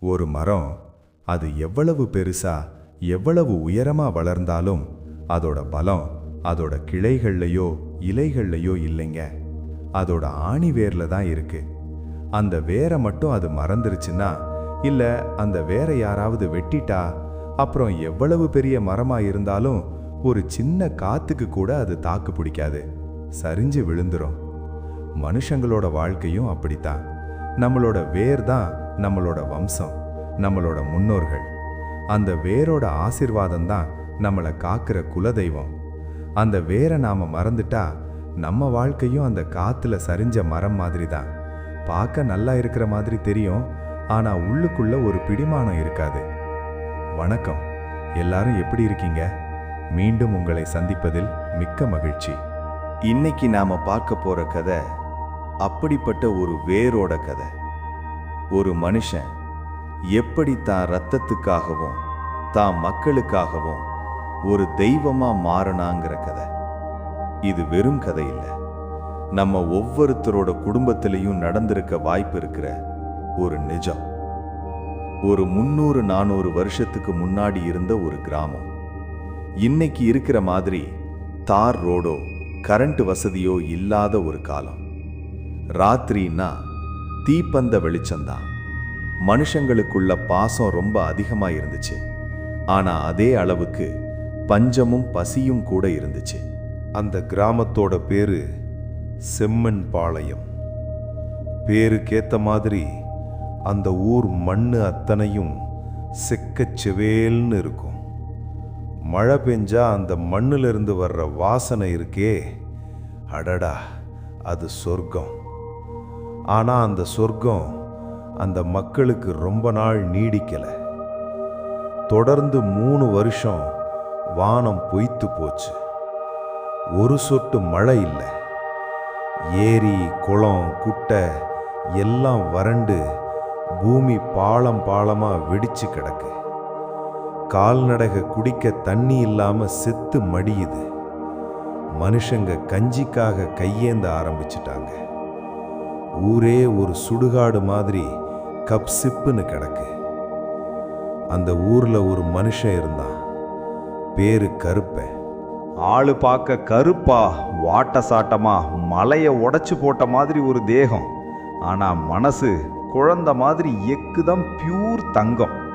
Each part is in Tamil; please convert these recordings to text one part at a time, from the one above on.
ஒரு மரம் அது எவ்வளவு பெருசா எவ்வளவு உயரமா வளர்ந்தாலும் அதோட பலம் அதோட கிளைகள்லையோ இலைகள்லையோ இல்லைங்க. அதோட ஆணி வேர்ல தான் இருக்கு. அந்த வேரை மட்டும் அது மறந்துருச்சுன்னா இல்ல அந்த வேரை யாராவது வெட்டிட்டா அப்புறம் எவ்வளவு பெரிய மரமா இருந்தாலும் ஒரு சின்ன காத்துக்கு கூட அது தாக்கு பிடிக்காது. சரிஞ்சு விழுந்துரும். மனுஷங்களோட வாழ்க்கையும் அப்படித்தான். நம்மளோட வேர் தான் நம்மளோட வம்சம் நம்மளோட முன்னோர்கள். அந்த வேரோட ஆசிர்வாதம் தான் நம்மளை காக்கிற குலதெய்வம். அந்த வேரை நாம மறந்துட்டா நம்ம வாழ்க்கையும் அந்த காற்றுல சரிஞ்ச மரம் மாதிரி தான் பார்க்க நல்லா இருக்கிற மாதிரி தெரியும் ஆனால் உள்ளுக்குள்ள ஒரு பிடிமானம் இருக்காது. வணக்கம். எல்லாரும் எப்படி இருக்கீங்க? மீண்டும் உங்களை சந்திப்பதில் மிக்க மகிழ்ச்சி. இன்னைக்கு நாம பார்க்க போற கதை அப்படிப்பட்ட ஒரு வேரோட கதை. ஒரு மனுஷன் எப்படி தான் ரத்தத்துக்காகவும் தான் மக்களுக்காகவும் ஒரு தெய்வமாக மாறினாங்கிற கதை. இது வெறும் கதை இல்லை. நம்ம ஒவ்வொருத்தரோட குடும்பத்திலையும் நடந்திருக்க வாய்ப்பு இருக்கிற ஒரு நிஜம். ஒரு முன்னூறு நானூறு வருஷத்துக்கு முன்னாடி இருந்த ஒரு கிராமம். இன்னைக்கு இருக்கிற மாதிரி தார் ரோடோ கரண்ட் வசதியோ இல்லாத ஒரு காலம். ராத்திரின்னா தீப்பந்த வெளிச்சம்தான். மனுஷங்களுக்குள்ள பாசம் ரொம்ப அதிகமாக இருந்துச்சு. ஆனால் அதே அளவுக்கு பஞ்சமும் பசியும் கூட இருந்துச்சு. அந்த கிராமத்தோட பேரு செம்மண் பாளையம். பேருக்கேற்ற மாதிரி அந்த ஊர் மண்ணு அத்தனையும் செக்கச்செவேல்னு இருக்கும். மழை பெஞ்சா அந்த மண்ணிலிருந்து வர்ற வாசனை இருக்கே. அடடா அது சொர்க்கம். ஆனால் அந்த சொர்க்கம் அந்த மக்களுக்கு ரொம்ப நாள் நீடிக்கலை. தொடர்ந்து மூணு வருஷம் வானம் பொய்த்து போச்சு. ஒரு சொட்டு மழை இல்லை. ஏரி குளம் குட்டை எல்லாம் வறண்டு பூமி பாலம் பாலமாக வெடிச்சு கிடக்கு. கால்நடைக குடிக்க தண்ணி இல்லாமல் செத்து மடியுது. மனுஷங்க கஞ்சிக்காக கையேந்த ஆரம்பிச்சிட்டாங்க. ஊரே ஒரு சுடுகாடு மாதிரி கப் சிப்புன்னு கிடக்கு. அந்த ஊரில் ஒரு மனுஷன் இருந்தான். பேரு கருப்பன் ஆளு பார்க்க கருப்பா வாட்ட சாட்டமா மலையை உடைச்சு போட்ட மாதிரி ஒரு தேகம். ஆனால் மனசு குழந்த மாதிரி எக்குதான் பியூர் தங்கம்.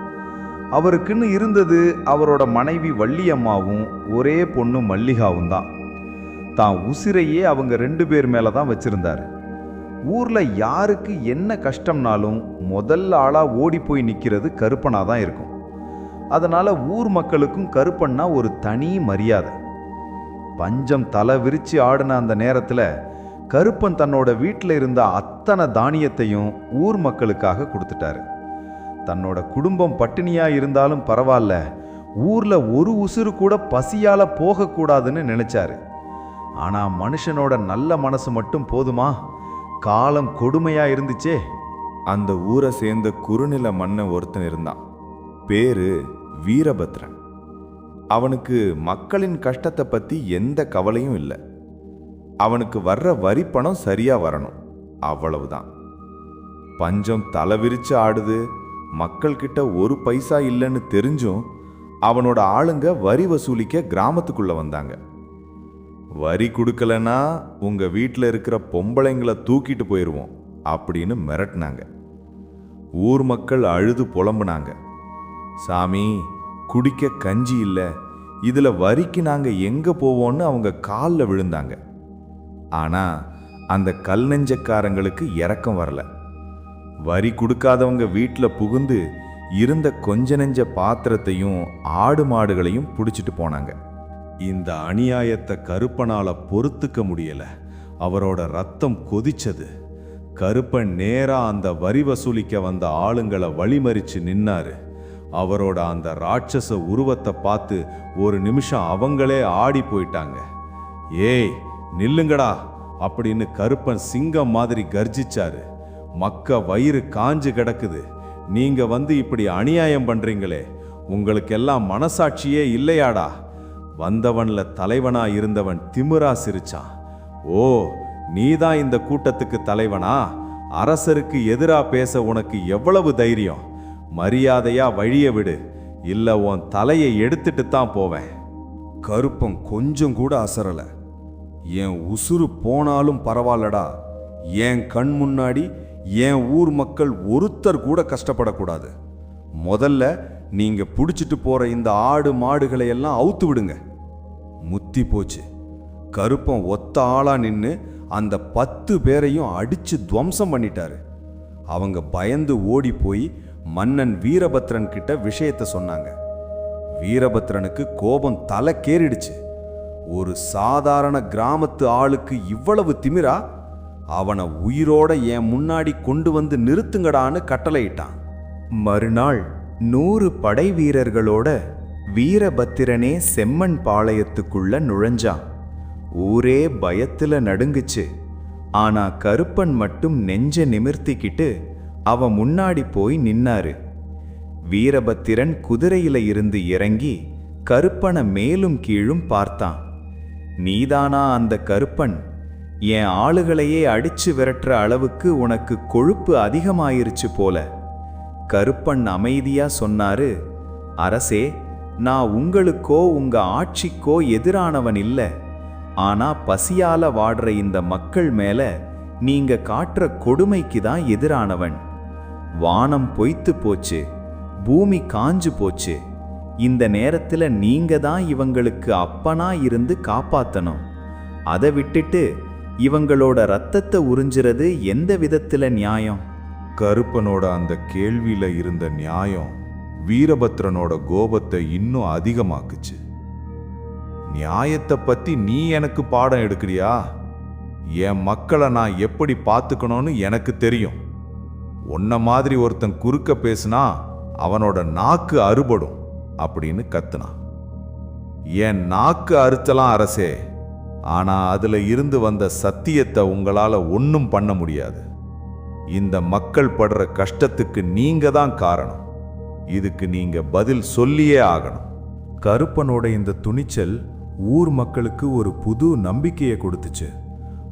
அவருக்குன்னு இருந்தது அவரோட மனைவி வள்ளியம்மாவும் ஒரே பொண்ணு மல்லிகாவும் தான் தான் உசிரையே அவங்க ரெண்டு பேர் மேலே தான் வச்சுருந்தாரு. ஊரில் யாருக்கு என்ன கஷ்டம்னாலும் முதல்ல ஆளாக ஓடி போய் நிற்கிறது கருப்பனாக தான் இருக்கும். அதனால் ஊர் மக்களுக்கும் கருப்பன்னா ஒரு தனி மரியாதை. பஞ்சம் தலை விரித்து ஆடின அந்த நேரத்தில் கருப்பன் தன்னோட வீட்டில் இருந்த அத்தனை தானியத்தையும் ஊர் மக்களுக்காக கொடுத்துட்டாரு. தன்னோட குடும்பம் பட்டினியாக இருந்தாலும் பரவாயில்ல ஊரில் ஒரு உசுறு கூட பசியால் போகக்கூடாதுன்னு நினச்சாரு. ஆனால் மனுஷனோட நல்ல மனசு மட்டும் போதுமா? காலம் கொடுமையா இருந்துச்சே. அந்த ஊரை சேர்ந்த குறுநில மன்னன் ஒருத்தன் இருந்தான். பேரு வீரபத்ரன். அவனுக்கு மக்களின் கஷ்டத்தை பத்தி எந்த கவலையும் இல்லை. அவனுக்கு வர்ற வரி பணம் சரியா வரணும். அவ்வளவுதான். பஞ்சம் தலை விரிச்சு ஆடுது. மக்கள்கிட்ட ஒரு பைசா இல்லைன்னு தெரிஞ்சும் அவனோட ஆளுங்க வரி வசூலிக்க கிராமத்துக்குள்ள வந்தாங்க. வரி கொடுக்கலனா உங்கள் வீட்டில் இருக்கிற பொம்பளைங்களை தூக்கிட்டு போயிடுவோம் அப்படின்னு மிரட்டினாங்க. ஊர் மக்கள் அழுது புலம்புனாங்க. சாமி குடிக்க கஞ்சி இல்லை. இதில் வரிக்கு நாங்கள் எங்கே போவோம்னு அவங்க காலில் விழுந்தாங்க. ஆனால் அந்த கல் நெஞ்சக்காரங்களுக்கு இறக்கம் வரல. வரி கொடுக்காதவங்க வீட்டில் புகுந்து இருந்த கொஞ்ச நெஞ்ச பாத்திரத்தையும் ஆடு மாடுகளையும் பிடிச்சிட்டு போனாங்க. இந்த அநியாயத்தை கருப்பனால பொறுத்துக்க முடியல. அவரோட ரத்தம் கொதிச்சது. கருப்பன் நேரா அந்த வரி வசூலிக்க வந்த ஆளுங்களை வழிமறிச்சு நின்னாரு. அவரோட அந்த ராட்சச உருவத்தை பார்த்து ஒரு நிமிஷம் அவங்களே ஆடி போயிட்டாங்க. ஏய் நில்லுங்கடா அப்படின்னு கருப்பன் சிங்கம் மாதிரி கர்ஜிச்சாரு. மக்க வயிறு காஞ்சு கிடக்குது. நீங்க வந்து இப்படி அநியாயம் பண்றீங்களே. உங்களுக்கெல்லாம் மனசாட்சியே இல்லையாடா. வந்தவன்ல தலைவனா இருந்தவன் திமிரா சிரிச்சான். ஓ நீதான் இந்த கூட்டத்துக்கு தலைவனா? அரசருக்கு எதிரா பேச உனக்கு எவ்வளவு தைரியம்? மரியாதையா வழிய விடு. இல்ல உன் தலையை எடுத்துட்டு தான் போவேன். கருப்பன் கொஞ்சம் கூட அசரல. என் உசுறு போனாலும் பரவாயில்லடா என் கண் முன்னாடி என் ஊர் மக்கள் ஒருத்தர் கூட கஷ்டப்படக்கூடாது. முதல்ல நீங்க பிடிச்சிட்டு போற இந்த ஆடு மாடுகளை எல்லாம் அவுத்து விடுங்க. முத்தி போச்சு. கருப்பன் ஒத்த ஆளா நின்று அந்த பத்து பேரையும் அடிச்சு துவம்சம் பண்ணிட்டாரு. அவங்க பயந்து ஓடி போய் மன்னன் வீரபத்ரன் கிட்ட விஷயத்த சொன்னாங்க. வீரபத்ரனுக்கு கோபம் தலை கேறிடுச்சு. ஒரு சாதாரண கிராமத்து ஆளுக்கு இவ்வளவு திமிரா? அவனை உயிரோட என் முன்னாடி கொண்டு வந்து நிறுத்துங்கடான்னு கட்டளையிட்டான். மறுநாள் நூறு படை வீரர்களோட வீரபத்திரனே செம்மன் பாளையத்துக்குள்ள நுழைஞ்சான். ஊரே பயத்துல நடுங்குச்சு. ஆனா கருப்பன் மட்டும் நெஞ்ச நிமிர்த்திக்கிட்டு அவன் முன்னாடி போய் நின்னாரு. வீரபத்திரன் குதிரையில இருந்து இறங்கி கருப்பனை மேலும் கீழும் பார்த்தான். நீதானா அந்த கருப்பன்? என் ஆளுகளையே அடிச்சு விரட்டுற அளவுக்கு உனக்கு கொழுப்பு அதிகமாயிருச்சு போல. கருப்பன் அமைதியா சொன்னாரு அரசே நான் உங்களுக்கோ உங்க ஆட்சிக்கோ எதிரானவன் இல்ல. ஆனா பசியால வாடுற இந்த மக்கள் மேல நீங்க காட்டுற கொடுமைக்கு தான் எதிரானவன். வானம் பொய்த்து போச்சு பூமி காஞ்சு போச்சு. இந்த நேரத்துல நீங்க தான் இவங்களுக்கு அப்பனா இருந்து காப்பாத்தணும். அதை விட்டுட்டு இவங்களோட ரத்தத்தை உறிஞ்சுறது எந்த விதத்துல நியாயம்? கருப்பனோட அந்த கேள்வியில இருந்த நியாயம் வீரபத்ரனோட கோபத்தை இன்னும் அதிகமாக்குச்சு. நியாயத்தை பத்தி நீ எனக்கு பாடம் எடுக்கிறியா? என் மக்களை நான் எப்படி பார்த்துக்கணும்னு எனக்கு தெரியும். உன்ன மாதிரி ஒருத்தன் குறுக்க பேசுனா அவனோட நாக்கு அறுபடும் அப்படின்னு கத்துனான். என் நாக்கு அறுத்தலாம் அரசே ஆனா அதுல இருந்து வந்த சத்தியத்தை உங்களால ஒன்றும் பண்ண முடியாது. இந்த மக்கள் படுற கஷ்டத்துக்கு நீங்க தான் காரணம். இதுக்கு நீங்க பதில் சொல்லியே ஆகணும். கருப்பனோட இந்த துணிச்சல் ஊர் மக்களுக்கு ஒரு புது நம்பிக்கையை கொடுத்துச்சு.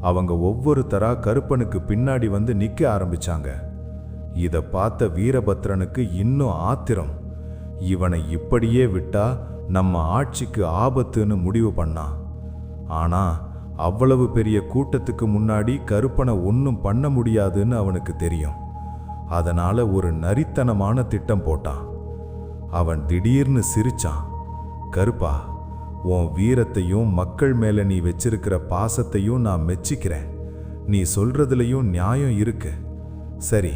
அவங்க ஒவ்வொருத்தரா கருப்பனுக்கு பின்னாடி வந்து நிக்க ஆரம்பிச்சாங்க. இதை பார்த்த வீரபத்ரனுக்கு இன்னும் ஆத்திரம். இவனை இப்படியே விட்டா நம்ம ஆட்சிக்கு ஆபத்துன்னு முடிவு பண்ணான் ஆனா அவ்வளவு பெரிய கூட்டத்துக்கு முன்னாடி கருப்பனை ஒன்றும் பண்ண முடியாதுன்னு அவனுக்கு தெரியும். அதனால் ஒரு நரித்தனமான திட்டம் போட்டான். அவன் திடீர்னு சிரிச்சான். கருப்பா உன் வீரத்தையும் மக்கள் மேலே நீ வச்சிருக்கிற பாசத்தையும் நான் மெச்சிக்கிறேன். நீ சொல்றதுலையும் நியாயம் இருக்கு. சரி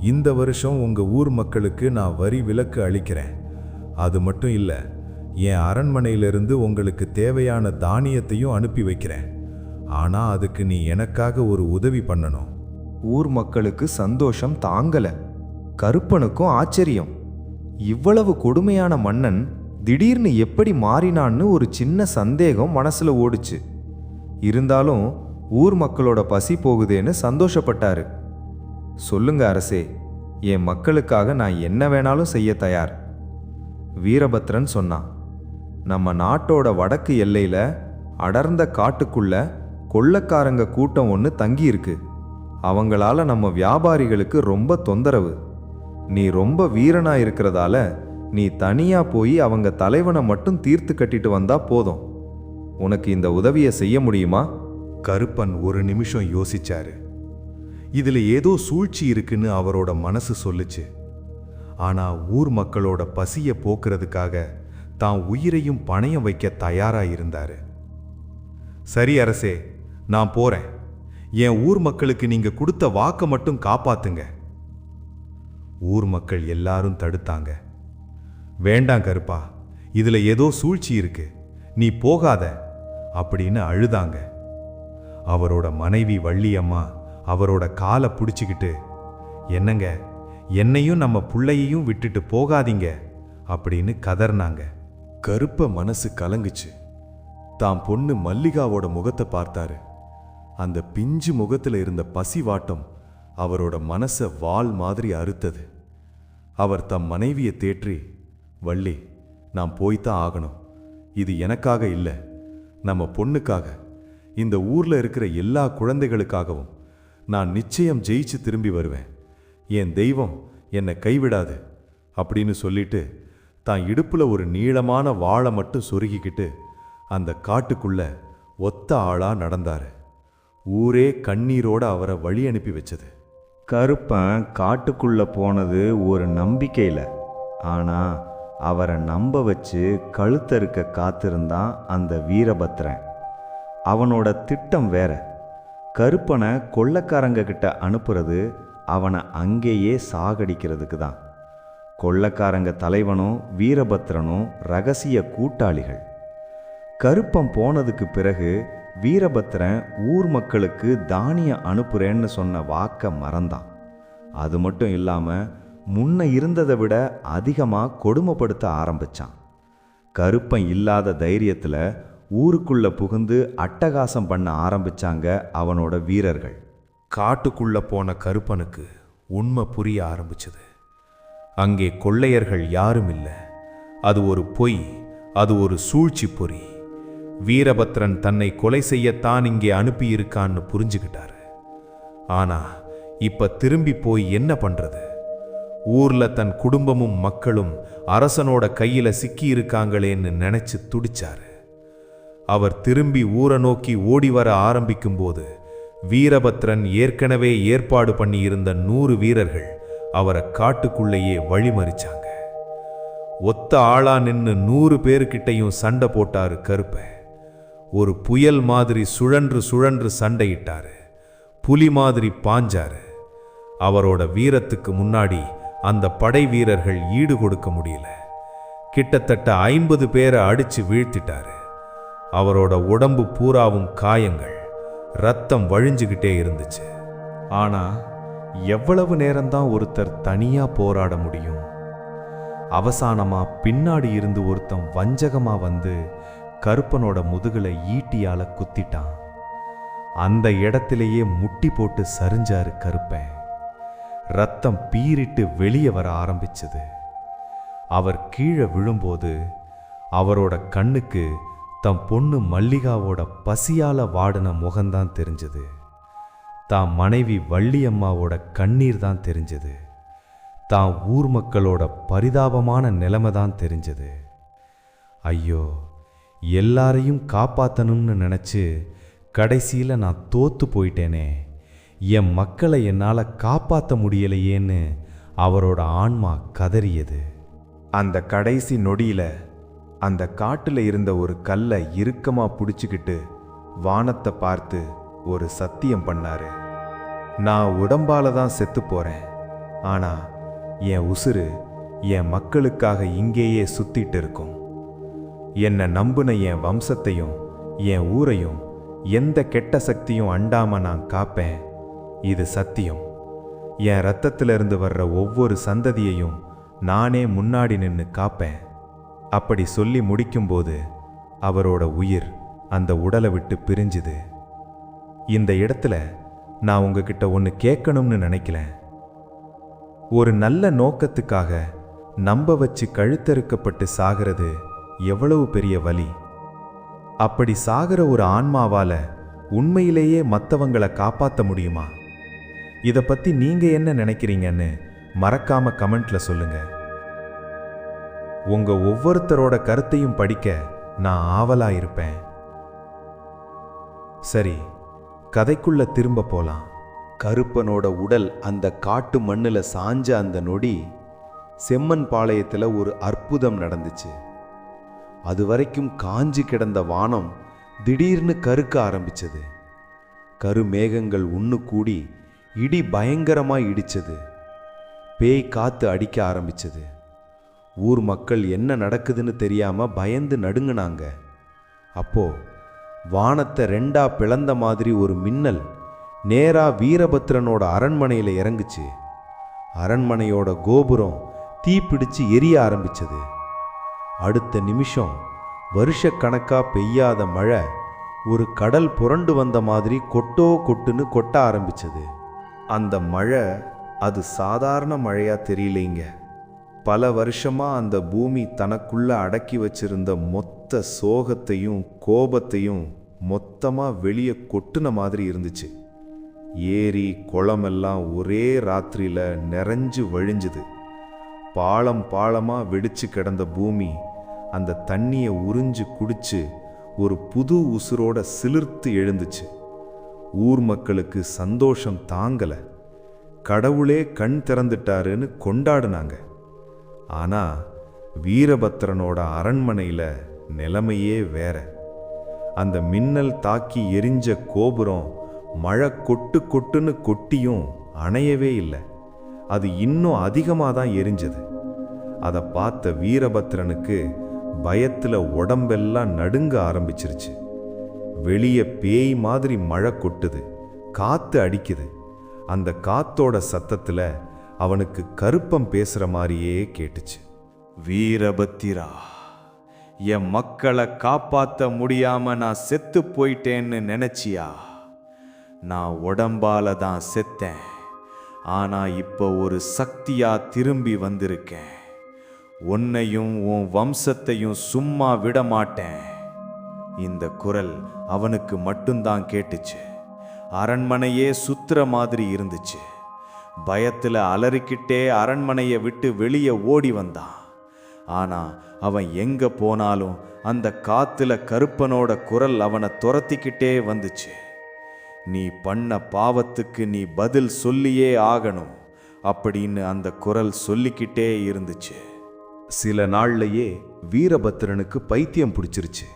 இந்த வருஷம் உங்கள் ஊர் மக்களுக்கு நான் வரி விலக்கு அளிக்கிறேன். அது மட்டும் இல்லை என் அரண்மனையிலிருந்து உங்களுக்கு தேவையான தானியத்தையும் அனுப்பி வைக்கிறேன். ஆனால் அதுக்கு நீ எனக்காக ஒரு உதவி பண்ணணும். ஊர் மக்களுக்கு சந்தோஷம் தாங்கலை. கருப்பனுக்கும் ஆச்சரியம். இவ்வளவு கொடுமையான மன்னன் திடீர்னு எப்படி மாறினான்னு ஒரு சின்ன சந்தேகம் மனசில் ஓடுச்சு. இருந்தாலும் ஊர் மக்களோட பசி போகுதேன்னு சந்தோஷப்பட்டாரு. சொல்லுங்க அரசே என் மக்களுக்காக நான் என்ன வேணாலும் செய்ய தயார். வீரபத்ரன் சொன்னான். நம்ம நாட்டோட வடக்கு எல்லையில் அடர்ந்த காட்டுக்குள்ள கொள்ளக்காரங்க கூட்டம் ஒன்று தங்கியிருக்கு. அவங்களால நம்ம வியாபாரிகளுக்கு ரொம்ப தொந்தரவு. நீ ரொம்ப வீரனா இருக்கிறதால நீ தனியா போய் அவங்க தலைவனை மட்டும் தீர்த்து கட்டிட்டு வந்தா போதும். உனக்கு இந்த உதவியை செய்ய முடியுமா? கருப்பன் ஒரு நிமிஷம் யோசிச்சாரு. இதுல ஏதோ சூழ்ச்சி இருக்குன்னு அவரோட மனசு சொல்லுச்சு. ஆனா ஊர் மக்களோட பசிய போக்குறதுக்காக தான் உயிரையும் பணையம் வைக்க தயாராக இருந்தாரு சரி அரசே நான் போகிறேன் என் ஊர் மக்களுக்கு நீங்கள் கொடுத்த வாக்கை மட்டும் காப்பாத்துங்க. ஊர் மக்கள் எல்லாரும் தடுத்தாங்க. வேண்டாம் கருப்பா இதில் ஏதோ சூழ்ச்சி இருக்கு. நீ போகாத அப்படின்னு அழுதாங்க. அவரோட மனைவி வள்ளியம்மா அவரோட காலை பிடிச்சிக்கிட்டு என்னங்க என்னையும் நம்ம புள்ளையையும் விட்டுட்டு போகாதீங்க அப்படின்னு கதர்னாங்க கருப்ப மனசு கலங்குச்சு. தாம் பொண்ணு மல்லிகாவோட முகத்தை பார்த்தாரு. அந்த பிஞ்சு முகத்தில் இருந்த பசி வாட்டம் அவரோட மனசை வாள் மாதிரி அறுத்தது. அவர் தம் மனைவியை தேற்றி வள்ளி நான் போய்த்தான் ஆகணும். இது எனக்காக இல்லை. நம்ம பொண்ணுக்காக. இந்த ஊரில் இருக்கிற எல்லா குழந்தைகளுக்காகவும் நான் நிச்சயம் ஜெயிச்சு திரும்பி வருவேன். என் தெய்வம் என்னை கைவிடாது. அப்படின்னு சொல்லிட்டு தான் இடுப்புல ஒரு நீளமான வாழை மட்டும் சொருகிக்கிட்டு அந்த காட்டுக்குள்ள ஒத்த ஆளா நடந்தார். ஊரே கண்ணீரோட அவரை வழி அனுப்பி வச்சது. கருப்பன் காட்டுக்குள்ள போனது ஒரு நம்பிக்கையில். ஆனால் அவரை நம்ப வச்சு கழுத்தறுக்க காத்திருந்தான் அந்த வீரபத்ரன். அவனோட திட்டம் வேற. கருப்பனை கொள்ளக்காரங்க கிட்ட அனுப்புறது அவனை அங்கேயே சாகடிக்கிறதுக்கு தான் கொள்ளக்காரங்க தலைவனும் வீரபத்ரனும் ரகசிய கூட்டாளிகள். கருப்பம் போனதுக்கு பிறகு வீரபத்ரன் ஊர் மக்களுக்கு தானியம் அனுப்புறேன்னு சொன்ன வாக்க மறந்தான். அது மட்டும் இல்லாமல் முன்ன இருந்ததை விட அதிகமாக கொடுமைப்படுத்த ஆரம்பிச்சான். கருப்பம் இல்லாத தைரியத்தில் ஊருக்குள்ள புகுந்து அட்டகாசம் பண்ண ஆரம்பிச்சாங்க அவனோட வீரர்கள். காட்டுக்குள்ள போன கருப்பனுக்கு உண்மை புரிய ஆரம்பிச்சது. அங்கே கொள்ளையர்கள் யாரும் இல்லை அது ஒரு பொய் அது ஒரு சூழ்ச்சி பொறி. வீரபத்ரன் தன்னை கொலை செய்யத்தான் இங்கே அனுப்பியிருக்கான்னு புரிஞ்சுக்கிட்டாரு ஆனா இப்ப திரும்பி போய் என்ன பண்றது? ஊர்ல தன் குடும்பமும் மக்களும் அரசனோட கையில சிக்கி இருக்காங்களேன்னு நினைச்சு துடிச்சாரு. அவர் திரும்பி ஊரை நோக்கி ஓடி வர ஆரம்பிக்கும்போது வீரபத்ரன் ஏற்கனவே ஏற்பாடு பண்ணியிருந்த நூறு வீரர்கள் அவரை காட்டுக்குள்ளேயே வழிமறிச்சாங்க. ஒத்த ஆளா நின்று நூறு பேருக்கிட்டையும் சண்டை போட்டாரு கருப்ப. ஒரு புயல் மாதிரி சுழன்று சுழன்று சண்டையிட்டாரு. புலி மாதிரி பாஞ்சாரு. அவரோட வீரத்துக்கு முன்னாடி அந்த படை வீரர்கள் ஈடு கொடுக்க முடியல. கிட்டத்தட்ட ஐம்பது பேரை அடிச்சு வீழ்த்திட்டாரு. அவரோட உடம்பு பூராவும் காயங்கள் ரத்தம் வழிஞ்சுக்கிட்டே இருந்துச்சு. ஆனால் எவ்வளவு நேரம்தான் ஒருத்தர் தனியா போராட முடியும்? அவசானமா பின்னாடி இருந்து ஒருத்தன் வஞ்சகமா வந்து கருப்பனோட முதுகுல ஈட்டியால குத்திட்டான். அந்த இடத்திலேயே முட்டி போட்டு சரிஞ்சாரு கருப்பன். ரத்தம் பீறிட்டு வெளியே வர ஆரம்பிச்சது. அவர் கீழே விழும்போது அவரோட கண்ணுக்கு தம் பொண்ணு மல்லிகாவோட பசியால வாடின முகம்தான் தெரிஞ்சது. தான் மனைவி வள்ளியம்மாவோட கண்ணீர் தான் தெரிஞ்சது. தான் ஊர் மக்களோட பரிதாபமான நிலைமை தான் தெரிஞ்சது. ஐயோ எல்லாரையும் காப்பாற்றணும்னு நினச்சி கடைசியில் நான் தோத்து போயிட்டேனே. என் மக்களை என்னால் காப்பாற்ற முடியலையேன்னு அவரோட ஆன்மா கதறியது. அந்த கடைசி நொடியில் அந்த காட்டில் இருந்த ஒரு கல்லை இறுக்கமாக பிடிச்சிக்கிட்டு வானத்தை பார்த்து ஒரு சத்தியம் பண்ணாரு. நான் உடம்பால தான் செத்து போறேன். ஆனா என் உசுரு என் மக்களுக்காக இங்கேயே சுத்திட்டு இருக்கும். என்னை நம்புன என் வம்சத்தையும் என் ஊரையும் எந்த கெட்ட சக்தியும் அண்டாம நான் காப்பேன். இது சத்தியம். என் ரத்தத்திலிருந்து வர்ற ஒவ்வொரு சந்ததியையும் நானே முன்னாடி நின்னு காப்பேன். அப்படி சொல்லி முடிக்கும்போது அவரோட உயிர் அந்த உடலை விட்டு பிரிஞ்சுது. இந்த இடத்துல நான் உங்ககிட்ட ஒன்று கேட்கணும்னு நினைக்கல ஒரு நல்ல நோக்கத்துக்காக நம்ப வச்சு கழுத்தறுக்கப்பட்டு சாகிறது எவ்வளவு பெரிய வலி? அப்படி சாகிற ஒரு ஆன்மாவால உண்மையிலேயே மற்றவங்களை காப்பாற்ற முடியுமா? இதை பற்றி நீங்கள் என்ன நினைக்கிறீங்கன்னு மறக்காம கமெண்ட்ல சொல்லுங்க. உங்க ஒவ்வொருத்தரோட கருத்தையும் படிக்க நான் ஆவலா இருப்பேன். சரி கதைக்குள்ள திரும்ப போலாம். கருப்பனோட உடல் அந்த காட்டு மண்ணில் சாஞ்ச அந்த நொடி செம்மன் பாளையத்தில் ஒரு அற்புதம் நடந்துச்சு. அது வரைக்கும் காஞ்சி கிடந்த வானம் திடீர்னு கருக்க ஆரம்பிச்சது. கருமேகங்கள் ஒன்று கூடி இடி பயங்கரமாக இடிச்சது. பேய் காத்து அடிக்க ஆரம்பிச்சது. ஊர் மக்கள் என்ன நடக்குதுன்னு தெரியாமல் பயந்து நடுங்கினாங்க. அப்போது வானத்தை ரெண்டா பிளந்த மாதிரி ஒரு மின்னல் நேரா வீரபத்ரனோட அரண்மனையில் இறங்குச்சு. அரண்மனையோட கோபுரம் தீப்பிடிச்சு எரிய ஆரம்பிச்சது. அடுத்த நிமிஷம் வருஷக்கணக்கா பெய்யாத மழை ஒரு கடல் புரண்டு வந்த மாதிரி கொட்டோ கொட்டுன்னு கொட்ட ஆரம்பிச்சது. அந்த மழை அது சாதாரண மழையா தெரியலைங்க. பல வருஷமாக அந்த பூமி தனக்குள்ள அடக்கி வச்சிருந்த மொத்த சோகத்தையும் கோபத்தையும் மொத்தமாக வெளியே கொட்டுன மாதிரி இருந்துச்சு. ஏரி குளமெல்லாம் ஒரே ராத்திரியில் நிறைஞ்சு வழிஞ்சுது. பாலம் பாலமாக வெடிச்சு கிடந்த பூமி அந்த தண்ணியை உறிஞ்சு குடிச்சு ஒரு புது உசுரோட சிலிர்த்து எழுந்துச்சு. ஊர் மக்களுக்கு சந்தோஷம் தாங்கலை. கடவுளே கண் திறந்துட்டாருன்னு கொண்டாடினாங்க. ஆனால் வீரபத்திரனோட அரண்மனையில் நிலைமையே வேற. அந்த மின்னல் தாக்கி எரிஞ்ச கோபுரம் மழை கொட்டு கொட்டுன்னு கொட்டியும் அணையவே இல்லை. அது இன்னும் அதிகமாக தான் எரிஞ்சது. அதை பார்த்த வீரபத்ரனுக்கு பயத்தில் உடம்பெல்லாம் நடுங்க ஆரம்பிச்சிருச்சு. வெளியே பேய் மாதிரி மழை கொட்டுது காற்று அடிக்குது. அந்த காத்தோட சத்தத்தில் அவனுக்கு கருப்பம் பேசுகிற மாதிரியே கேட்டுச்சு. வீரபத்திரா. என் மக்களை காப்பாற்ற முடியாம நான் செத்து போயிட்டேன்னு நினைச்சியா? நான் உடம்பால தான் செத்தேன். ஆனா இப்போ ஒரு சக்தியா திரும்பி வந்திருக்கேன். உன்னையும் உன் வம்சத்தையும் சும்மா விட மாட்டேன். இந்த குரல் அவனுக்கு மட்டும்தான் கேட்டுச்சு. அரண்மனையே சுத்துற மாதிரி இருந்துச்சு. பயத்தில் அலறிக்கிட்டே அரண்மனையை விட்டு வெளியே ஓடி வந்தான். ஆனா அவன் எங்கே போனாலும் அந்த காத்துல கருப்பனோட குரல் அவனை துரத்திக்கிட்டே வந்துச்சு. நீ பண்ண பாவத்துக்கு நீ பதில் சொல்லியே ஆகணும் அப்படின்னு அந்த குரல் சொல்லிக்கிட்டே இருந்துச்சு. சில நாள்லையே வீரபத்திரனுக்கு பைத்தியம் பிடிச்சிருச்சு.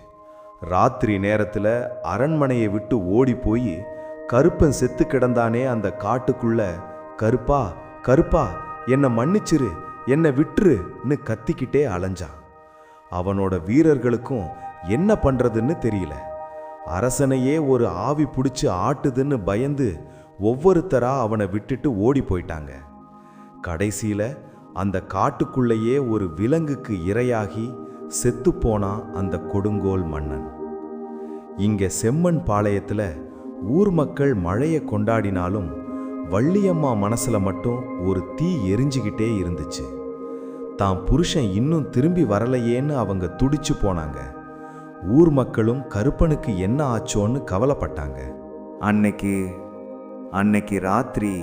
ராத்திரி நேரத்தில் அரண்மனையை விட்டு ஓடி போய் கருப்பன் செத்து கிடந்தானே அந்த காட்டுக்குள்ள கருப்பா கருப்பா என்னை மன்னிச்சிரு என்னை விட்டுருன்னு கத்திக்கிட்டே அலைஞ்சான் அவனோட வீரர்களுக்கும் என்ன பண்ணுறதுன்னு தெரியல. அரசனையே ஒரு ஆவி பிடிச்சி ஆட்டுதுன்னு பயந்து ஒவ்வொருத்தரா அவனை விட்டுட்டு ஓடி போயிட்டாங்க. கடைசியில் அந்த காட்டுக்குள்ளேயே ஒரு விலங்குக்கு இரையாகி செத்துப்போனான் அந்த கொடுங்கோல் மன்னன். இங்கே செம்மண் பாளையத்தில் ஊர் மக்கள் மழையை கொண்டாடினாலும் வள்ளியம்மா மனசுல மட்டும் ஒரு தீ எரிஞ்சுக்கிட்டே இருந்துச்சு. தான் புருஷன் இன்னும் திரும்பி வரலையேன்னு அவங்க துடிச்சு போனாங்க. ஊர் மக்களும் கருப்பனுக்கு என்ன ஆச்சோன்னு கவலைப்பட்டாங்க. அன்னைக்கு அன்னைக்கு ராத்திரி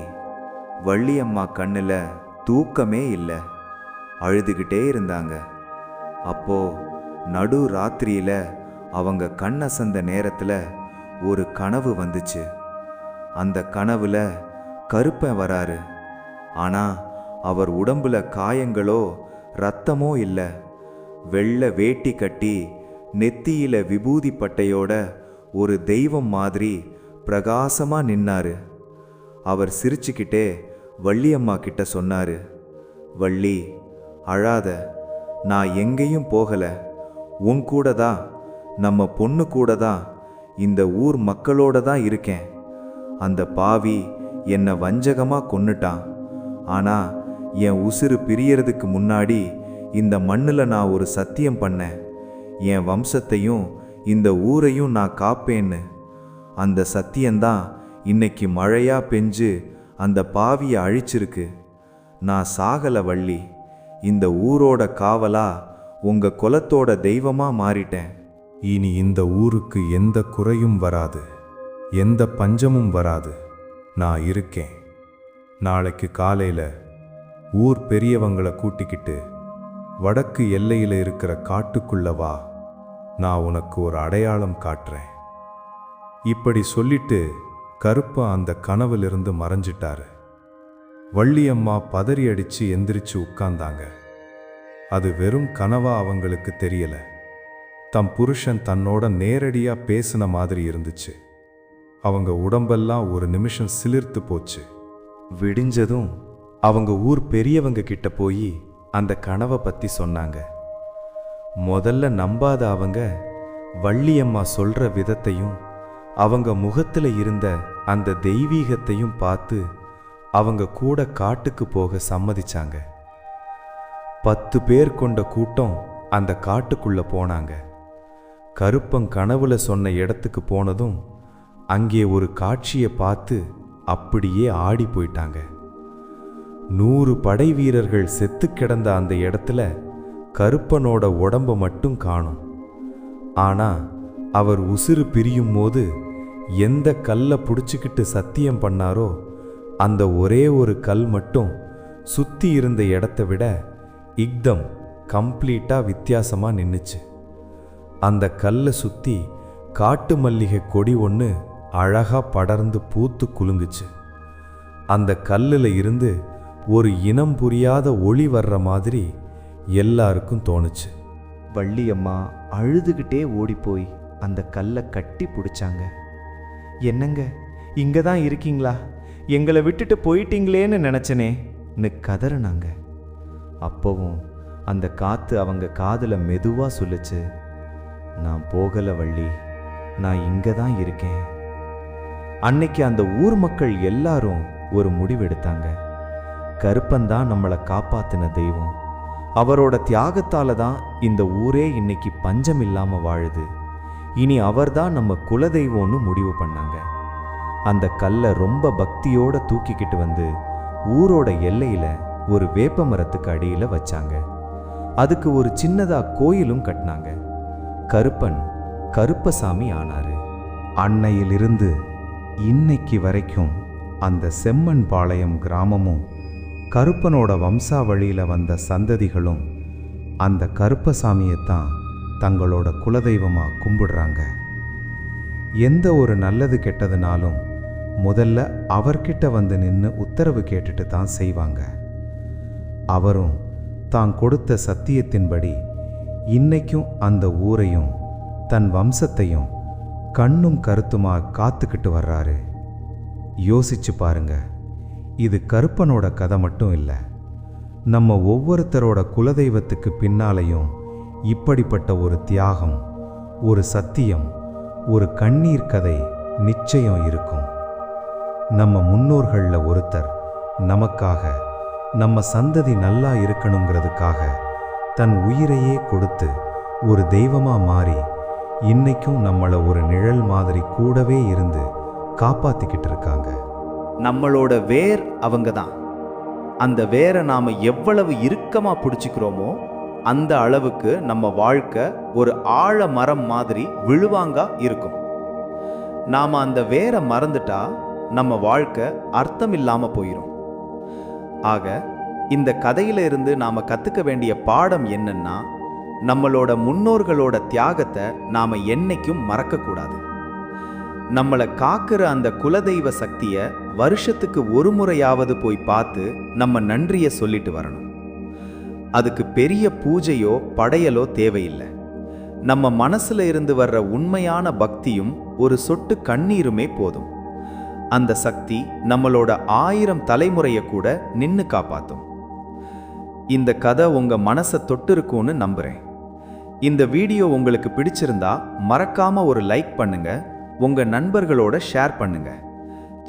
வள்ளியம்மா கண்ணில் தூக்கமே இல்லை. அழுதுகிட்டே இருந்தாங்க. அப்போ நடு ராத்திரியில் அவங்க கண்ணசந்த நேரத்தில் ஒரு கனவு வந்துச்சு. அந்த கனவில் கருப்பன் வராரு. ஆனால் அவர் உடம்புல காயங்களோ ரத்தமோ இல்லை. வெள்ளை வேட்டி கட்டி நெத்தியில விபூதி பட்டையோட ஒரு தெய்வம் மாதிரி பிரகாசமாக நின்னாரு. அவர் சிரிச்சுக்கிட்டே வள்ளியம்மா கிட்ட சொன்னாரு வள்ளி அழாத. நான் எங்கேயும் போகலை. உன் கூட தான் நம்ம பொண்ணு கூட தான் இந்த ஊர் மக்களோட தான் இருக்கேன். அந்த பாவி என்னை வஞ்சகமாக கொன்னுட்டான். ஆனால் என் உசுறு பிரியறதுக்கு முன்னாடி இந்த மண்ணில் நான் ஒரு சத்தியம் பண்ணேன். என் வம்சத்தையும் இந்த ஊரையும் நான் காப்பேன்னு. அந்த சத்தியம்தான் இன்னைக்கு மழையாக பெஞ்சு அந்த பாவியை அழிச்சிருக்கு. நான் சாகலை வள்ளி இந்த ஊரோட காவலா உங்க குலத்தோட தெய்வமா மாறிட்டேன். இனி இந்த ஊருக்கு எந்த குறையும் வராது எந்த பஞ்சமும் வராது. நான் இருக்கேன். நாளைக்கு காலையில் ஊர் பெரியவங்களை கூட்டிக்கிட்டு வடக்கு எல்லையில் இருக்கிற காட்டுக்குள்ள வா. நான் உனக்கு ஒரு அடையாளம் காட்டுறேன். இப்படி சொல்லிட்டு கருப்பா அந்த கனவிலிருந்து மறைஞ்சிட்டாரு. வள்ளியம்மா பதறி அடித்து எந்திரிச்சு உட்கார்ந்தாங்க. அது வெறும் கனவா அவங்களுக்கு தெரியல. தம் புருஷன் தன்னோட நேரடியாக பேசின மாதிரி இருந்துச்சு. அவங்க உடம்பெல்லாம் ஒரு நிமிஷம் சிலிர்த்து போச்சு. விடிஞ்சதும் அவங்க ஊர் பெரியவங்க கிட்ட போய் அந்த கனவை பற்றி சொன்னாங்க. முதல்ல நம்பாத அவங்க வள்ளியம்மா சொல்ற விதத்தையும் அவங்க முகத்தில் இருந்த அந்த தெய்வீகத்தையும் பார்த்து அவங்க கூட காட்டுக்கு போக சம்மதிச்சாங்க. பத்து பேர் கொண்ட கூட்டம் அந்த காட்டுக்குள்ள போனாங்க. கருப்பன் கனவுல சொன்ன இடத்துக்கு போனதும் அங்கே ஒரு காட்சியை பார்த்து அப்படியே ஆடி போயிட்டாங்க. நூறு படை வீரர்கள் செத்து கிடந்த அந்த இடத்துல கருப்பனோட உடம்ப மட்டும் காணும். ஆனா அவர் உசுறு பிரியும் போது எந்த கல்லை பிடிச்சிக்கிட்டு சத்தியம் பண்ணாரோ அந்த ஒரே ஒரு கல் மட்டும் சுத்தி இருந்த இடத்த விட இக்தம் கம்ப்ளீட்டாக வித்தியாசமாக நின்னுச்சு. அந்த கல்லை சுற்றி காட்டு மல்லிகை கொடி ஒன்று அழகாக படர்ந்து பூத்து குலுங்குச்சு. அந்த கல்லில் இருந்து ஒரு இனம் புரியாத ஒளி வர்ற மாதிரி எல்லாருக்கும் தோணுச்சு. வள்ளியம்மா அழுதுகிட்டே ஓடிப்போய் அந்த கல்லை கட்டி பிடிச்சாங்க. என்னங்க இங்கே தான் இருக்கீங்களா? எங்களை விட்டுட்டு போயிட்டீங்களேன்னு நினச்சனேன்னு கதறினாங்க. அப்போவும் அந்த காற்று அவங்க காதில் மெதுவாக சொல்லுச்சு நான் போகலை வள்ளி நான் இங்கே தான் இருக்கேன். அன்னைக்கு அந்த ஊர் மக்கள் எல்லாரும் ஒரு முடிவெடுத்தாங்க. கருப்பன்தான் நம்மளை காப்பாத்தின தெய்வம். அவரோட தியாகத்தால தான் இந்த ஊரே இன்னைக்கு பஞ்சம் இல்லாம வாழுது. இனி அவர்தான் நம்ம குலதெய்வம்னு முடிவு பண்ணாங்க. அந்த கல்லை ரொம்ப பக்தியோட தூக்கிக்கிட்டு வந்து ஊரோட எல்லையில ஒரு வேப்ப மரத்துக்கு அடியில வச்சாங்க. அதுக்கு ஒரு சின்னதா கோயிலும் கட்டினாங்க. கருப்பன் கருப்பசாமி ஆனாரு. அன்னையிலிருந்து இன்னைக்கு வரைக்கும் அந்த செம்மன் பாளையம் கிராமமும் கருப்பனோட வம்சாவழியில் வந்த சந்ததிகளும் அந்த கருப்பசாமியைத்தான் தங்களோட குலதெய்வமாக கும்பிடுறாங்க. எந்த ஒரு நல்லது கெட்டதுனாலும் முதல்ல அவர்கிட்ட வந்து நின்று உத்தரவு கேட்டுட்டு தான் செய்வாங்க. அவரும் தான் கொடுத்த சத்தியத்தின்படி இன்னைக்கும் அந்த ஊரையும் தன் வம்சத்தையும் கண்ணும் கருத்துமா காத்துக்கிட்டு வர்றாரு. யோசிச்சு பாருங்க. இது கருப்பனோட கதை மட்டும் இல்லை. நம்ம ஒவ்வொருத்தரோட குலதெய்வத்துக்கு பின்னாலையும் இப்படிப்பட்ட ஒரு தியாகம் ஒரு சத்தியம் ஒரு கண்ணீர் கதை நிச்சயம் இருக்கும். நம்ம முன்னோர்களில் ஒருத்தர் நமக்காக நம்ம சந்ததி நல்லா இருக்கணுங்கிறதுக்காக தன் உயிரையே கொடுத்து ஒரு தெய்வமாக மாறி இன்னைக்கும் நம்மளை ஒரு நிழல் மாதிரி கூடவே இருந்து காப்பாத்திக்கிட்டு இருக்காங்க. நம்மளோட வேர் அவங்க தான் அந்த வேரை நாம் எவ்வளவு இறுக்கமாக பிடிச்சிக்கிறோமோ அந்த அளவுக்கு நம்ம வாழ்க்கை ஒரு ஆழ மரம் மாதிரி விழுவாங்கா இருக்கும். நாம் அந்த வேரை மறந்துட்டா நம்ம வாழ்க்கை அர்த்தம் இல்லாமல் போயிடும் ஆக இந்த கதையில இருந்து நாம் கற்றுக்க வேண்டிய பாடம் என்னன்னா நம்மளோட முன்னோர்களோட தியாகத்தை நாம் என்னைக்கும் மறக்கக்கூடாது. நம்மளை காக்கிற அந்த குலதெய்வ சக்தியை வருஷத்துக்கு ஒரு முறையாவது போய் பார்த்து நம்ம நன்றியை சொல்லிட்டு வரணும். அதுக்கு பெரிய பூஜையோ படையலோ தேவையில்லை. நம்ம மனசுல இருந்து வர்ற உண்மையான பக்தியும் ஒரு சொட்டு கண்ணீருமே போதும். அந்த சக்தி நம்மளோட ஆயிரம் தலைமுறையை கூட நின்று காப்பாத்தும். இந்த கதை உங்க மனசை தொட்டிருக்கும்னு நம்புறேன். இந்த வீடியோ உங்களுக்கு பிடிச்சிருந்தா மறக்காம ஒரு லைக் பண்ணுங்க உங்க நண்பர்களோட ஷேர் பண்ணுங்க.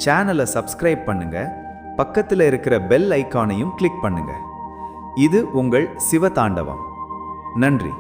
சேனலை சப்ஸ்கிரைப் பண்ணுங்க பக்கத்தில் இருக்கிற பெல் ஐக்கானையும் கிளிக் பண்ணுங்க. இது உங்கள் சிவதாண்டவம் நன்றி.